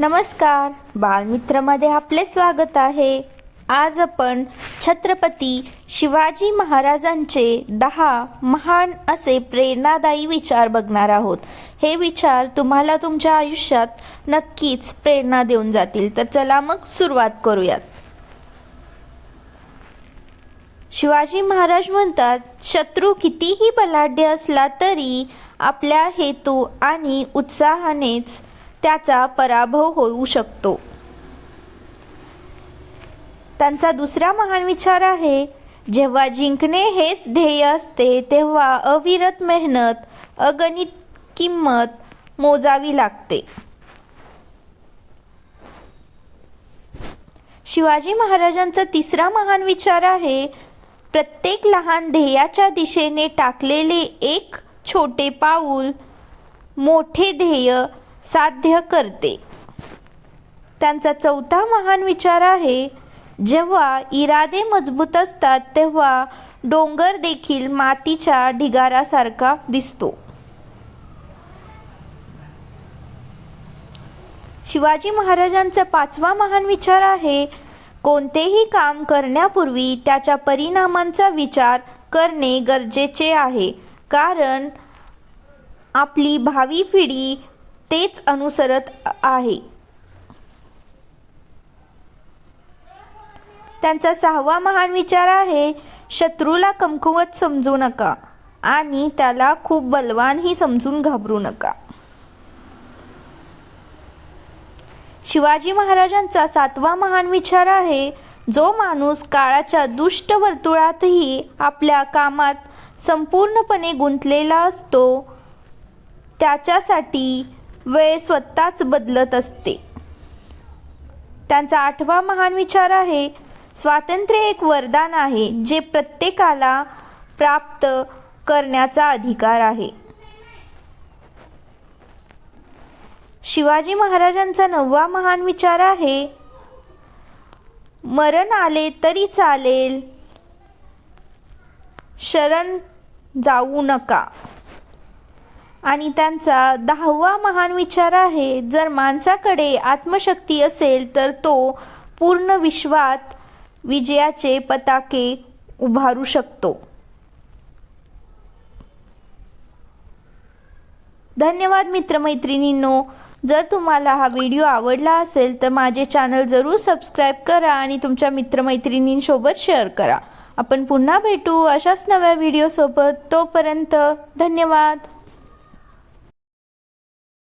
नमस्कार. बालमित्रमध्ये आपले स्वागत आहे. आज आपण छत्रपती शिवाजी महाराजांचे दहा महान असे प्रेरणादायी विचार बघणार आहोत. हे विचार तुम्हाला तुमच्या आयुष्यात नक्कीच प्रेरणा देऊन जातील. तर चला मग सुरुवात करूयात. शिवाजी महाराज म्हणतात शत्रू कितीही बलाढ्य असला तरी आपल्या हेतू आणि उत्साहानेच त्याचा पराभव होऊ शकतो. त्यांचा दुसरा महान विचार आहे जेव्हा जिंकणे हेच ध्येय असते तेव्हा अविरत मेहनत अगणित किंमत मोजावी लागते. शिवाजी महाराजांचा तिसरा महान विचार आहे प्रत्येक लहान ध्येयाच्या दिशेने टाकलेले एक छोटे पाऊल मोठे ध्येय साध्य करते. त्यांचा चौथा महान विचार आहे जेव्हा इरादे मजबूत असतात तेव्हा डोंगर देखील मातीच्या ढिगारासारखा दिसतो. शिवाजी महाराजांचा पाचवा महान विचार आहे कोणतेही काम करण्यापूर्वी त्याच्या परिणामांचा विचार करणे गरजेचे आहे कारण आपली भावी पिढी तेच अनुसरत आहे. त्यांचा सहावा महान विचार आहे शत्रूला कमकुवत समजू नका आणि त्याला खूप बलवानही समजून घाबरू नका. शिवाजी महाराजांचा सातवा महान विचार आहे जो माणूस काळाच्या दुष्ट वर्तुळातही आपल्या कामात संपूर्णपणे गुंतलेला असतो त्याच्यासाठी वेळ स्वतःच बदलत असते. त्यांचा आठवा महान विचार आहे स्वातंत्र्य एक वरदान आहे जे प्रत्येकाला प्राप्त करण्याचा अधिकार आहे. शिवाजी महाराजांचा नववा महान विचार आहे मरण आले तरी चालेल शरण जाऊ नका. आणि त्यांचा दहावा महान विचार आहे जर माणसाकडे आत्मशक्ती असेल तर तो पूर्ण विश्वात विजयाचे पताके उभारू शकतो. धन्यवाद मित्रमैत्रिणींनो. जर तुम्हाला हा व्हिडिओ आवडला असेल तर माझे चॅनल जरूर सबस्क्राईब करा आणि तुमच्या मित्रमैत्रिणींसोबत शेअर करा. आपण पुन्हा भेटू अशाच नव्या व्हिडिओसोबत. तोपर्यंत धन्यवाद.